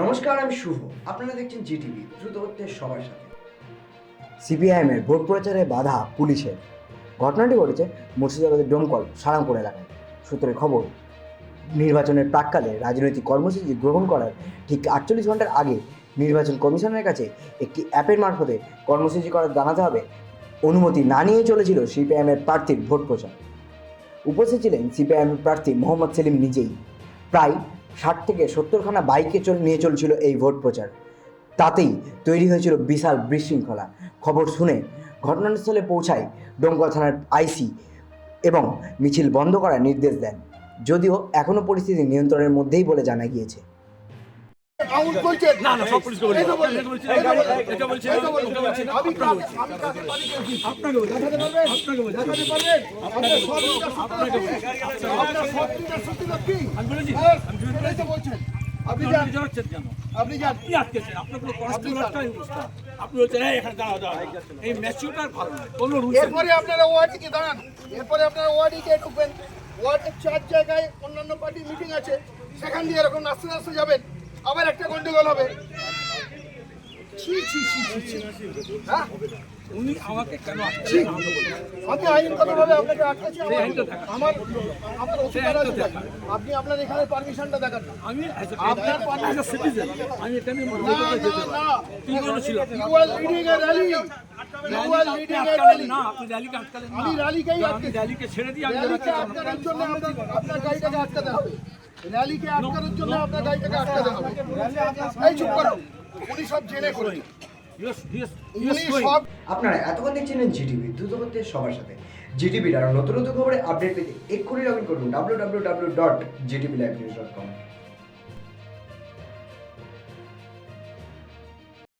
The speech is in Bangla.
নমস্কার, আমি শুভ। আপনারা দেখছেন জিটিভি, দ্রুত হচ্ছে সবার সাথে। সিপিআইএমের ভোট প্রচারে বাধা পুলিশের। ঘটনাটি ঘটেছে মুর্শিদাবাদের ডোমকল, সারাংপুর এলাকায়। সূত্রের খবর, নির্বাচনের প্রাককালে রাজনৈতিক কর্মসূচি গ্রহণ করার ঠিক আটচল্লিশ ঘণ্টার আগে নির্বাচন কমিশনের কাছে একটি অ্যাপের মারফতে কর্মসূচি করার জানাতে হবে। অনুমতি না নিয়ে চলেছিল সিপিআইএমের প্রার্থীর ভোট প্রচার। উপস্থিত ছিলেন সিপিআইএমের প্রার্থী মোহাম্মদ সেলিম নিজেই। প্রায় ষাট থেকে সত্তরখানা বাইকে চল, নিয়ে চলছিল এই ভোট প্রচার। তাতেই তৈরি হয়েছিল বিশাল বিশৃঙ্খলা। খবর শুনে ঘটনাস্থলে পৌঁছায় ডোমকল থানার আইসি এবং মিছিল বন্ধ করার নির্দেশ দেন। যদিও এখনও পরিস্থিতি নিয়ন্ত্রণের মধ্যেই বলে জানা গিয়েছে। আউট বলছেন না না সব পুলিশকে বলি এই তো এটা বলছি, এটা বলছি। এটা বলছি, আমি আপনাকে কাকে- বলছি। আমি কাকে আপনাকে বলছি, দেখাতে পারবেন? আপনাকে বলছি। দেখাতে পারবেন? আপনার সত্যি কি? আপনার সত্যি কি? আমি বলেছি, হ্যাঁ, আমি বলছেন। আপনি যান, নিজে হচ্ছেন কেন? আপনি যান। আটকেছেন, আপনার কোনো। আপনি বলছেন, "এই, এখানে দাঁড়াও, দাঁড়াও।" এই ভালো কোনো এর এরপরে আপনারা ওয়ার্ডে দাঁড়ান এরপরে আপনারা ওয়ার্ডে গিয়ে ঢুকবেন ওয়ার্ডের চার জায়গায় অন্যান্য পার্টির মিটিং আছে সেখান দিয়ে এরকম নাচতে নাচতে যাবেন আবার একটা গন্ডগোল হবে। হ্যাঁ? উনি আমাকে কেন। আমি আইনগতভাবে আপনাকে আমার অধিকার আছে আপনি আপনার এখানে পারমিশনটা দেখান। আমি আপনার a আমি এখানে কি you are leading a rally. আমি র্যালিকেই আমি র্যালিকে ছেড়ে দিয়ে আমি র্যালিকে জন্য আপনার আপনার গাড়িটাকে আটকাতে হবে। র্যালিকে আটকানোর জন্য আপনার গাড়িটাকে আটকাতে হবে। এই চুপ করো। উনি সব জেনে করেছে। আপনারা এতক্ষণ দেখছিলেন জিটিভি দ্রুত করতে সবার সাথে। জিটিভির আরও নতুন নতুন খবরে আপডেট পেতে এক্ষুনি লগ ইন করুন W W W dot GTV live news dot com